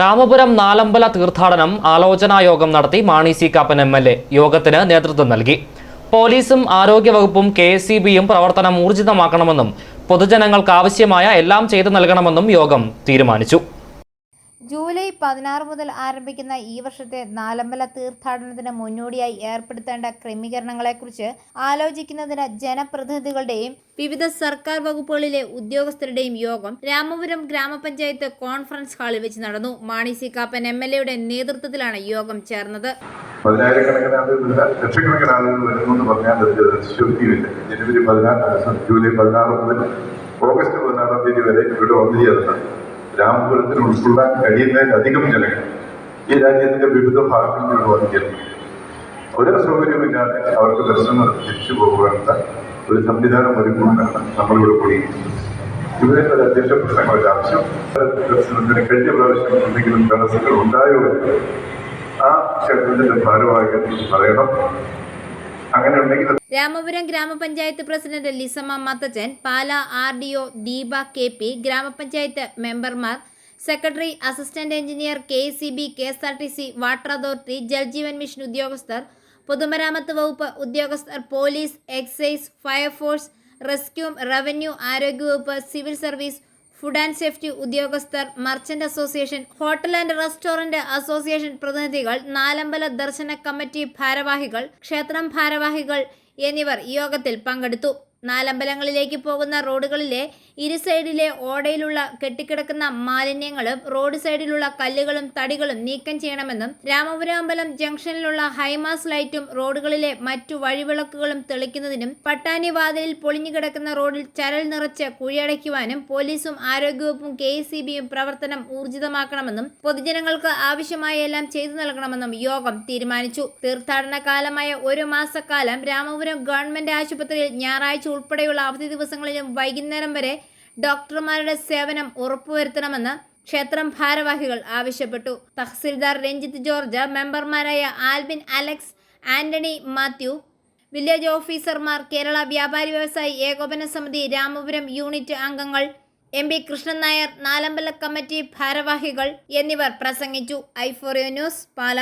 രാമപുരം നാലമ്പല തീർത്ഥാടനം ആലോചനായോഗം നടത്തി Mani C Kappan M L A യോഗത്തിന് നേതൃത്വം നൽകി. പോലീസും ആരോഗ്യവകുപ്പും കെ എസ് ബിയും പ്രവർത്തനം ഊർജിതമാക്കണമെന്നും പൊതുജനങ്ങൾക്ക് ആവശ്യമായ എല്ലാം ചെയ്തു നൽകണമെന്നും യോഗം തീരുമാനിച്ചു. ജൂലൈ പതിനാറ് മുതൽ ആരംഭിക്കുന്ന ഈ വർഷത്തെ നാലമ്പല തീർത്ഥാടനത്തിന് മുന്നോടിയായി ഏർപ്പെടുത്തേണ്ട ക്രമീകരണങ്ങളെക്കുറിച്ച് ആലോചിക്കുന്നതിന് ജനപ്രതിനിധികളുടെയും വിവിധ സർക്കാർ വകുപ്പുകളിലെ ഉദ്യോഗസ്ഥരുടെയും യോഗം രാമപുരം ഗ്രാമപഞ്ചായത്ത് കോൺഫറൻസ് ഹാളിൽ വെച്ച് നടന്നു. Mani C Kappan M L എയുടെ നേതൃത്വത്തിലാണ് യോഗം ചേർന്നത്. ജനുവരി ജൂലൈ പതിനാറ് മുതൽ ഓഗസ്റ്റ് പതിനാറാം തീയതി വരെ ഇവിടെ വന്നു രാമപുരത്തിന് ഉൾക്കൊള്ളാൻ കഴിയുന്നതിലധികം ജനങ്ങൾ ഈ രാജ്യത്തിന്റെ വിവിധ വന്നു ചേർന്നു ഒരു സൗകര്യമില്ലാതെ അവർക്ക് ദർശനം തിരിച്ചു പോകുവാനുള്ള ഒരു സംവിധാനം ഒരുക്കുവാനാണ് നമ്മളിവിടെ കൂടിയിരിക്കുന്നത്. ഇവിടെ ഒരു അധ്യക്ഷ പ്രശ്നങ്ങളുടെ ആവശ്യം. ദർശനത്തിന് കഴിഞ്ഞ പ്രാവശ്യം എന്തെങ്കിലും തടസ്സങ്ങൾ ഉണ്ടായോ ആ ക്ഷേത്രത്തിന്റെ ഭാരവാഹികൾ പറയണം. രാമപുരം ഗ്രാമപഞ്ചായത്ത് president Lissamma Mathachan Pala R D O Deepa K P ഗ്രാമപഞ്ചായത്ത് മെമ്പർമാർ secretary assistant engineer K C B K S R T C water authority Jaljeevan mission ഉദ്യോഗസ്ഥർ പൊതുമരാമത്ത് വകുപ്പ് ഉദ്യോഗസ്ഥർ police excise fire force rescue revenue ആരോഗ്യവകുപ്പ് civil service food and safety ഉദ്യോഗസ്ഥർ merchant association hotel and restaurant association പ്രതിനിധികൾ നാലമ്പല ദർശന committee ഭാരവാഹികൾ ക്ഷേത്രം ഭാരവാഹികൾ എന്നിവർ യോഗത്തിൽ പങ്കെടുത്തു. നാലമ്പലങ്ങളിലേക്ക് പോകുന്ന റോഡുകളിലെ ഇരുസൈഡിലെ ഓടയിലുള്ള കെട്ടിക്കിടക്കുന്ന മാലിന്യങ്ങളും റോഡ് സൈഡിലുള്ള കല്ലുകളും തടികളും നീക്കം ചെയ്യണമെന്നും രാമപുരം അമ്പലം ജംഗ്ഷനിലുള്ള ഹൈമാസ് ലൈറ്റും റോഡുകളിലെ മറ്റു വഴിവിളക്കുകളും തെളിക്കുന്നതിനും പട്ടാനി വാതിലിൽ പൊളിഞ്ഞുകിടക്കുന്ന റോഡിൽ ചരൽ നിറച്ച് കുഴിയടയ്ക്കുവാനും പോലീസും ആരോഗ്യവകുപ്പും കെ പ്രവർത്തനം ഊർജിതമാക്കണമെന്നും പൊതുജനങ്ങൾക്ക് ആവശ്യമായ എല്ലാം ചെയ്തു നൽകണമെന്നും യോഗം തീരുമാനിച്ചു. തീർത്ഥാടന കാലമായ ഒരു മാസക്കാലം രാമപുരം ഗവൺമെന്റ് ആശുപത്രിയിൽ ഞായറാഴ്ച ഉൾപ്പെടെയുള്ള അവധി ദിവസങ്ങളിലും വൈകുന്നേരം വരെ ഡോക്ടർമാരുടെ സേവനം ഉറപ്പുവരുത്തണമെന്ന് ക്ഷേത്രം ഭാരവാഹികൾ ആവശ്യപ്പെട്ടു. തഹസിൽദാർ രഞ്ജിത്ത് ജോർജ് മെമ്പർമാരായ Albin Alex Antony Mathew village ഓഫീസർമാർ കേരള വ്യാപാരി വ്യവസായി ഏകോപന സമിതി രാമപുരം യൂണിറ്റ് അംഗങ്ങൾ എം പി കൃഷ്ണൻ നായർ നാലമ്പല കമ്മിറ്റി ഭാരവാഹികൾ എന്നിവർ പ്രസംഗിച്ചു. ഐഫോറിയോ ന്യൂസ് പാല.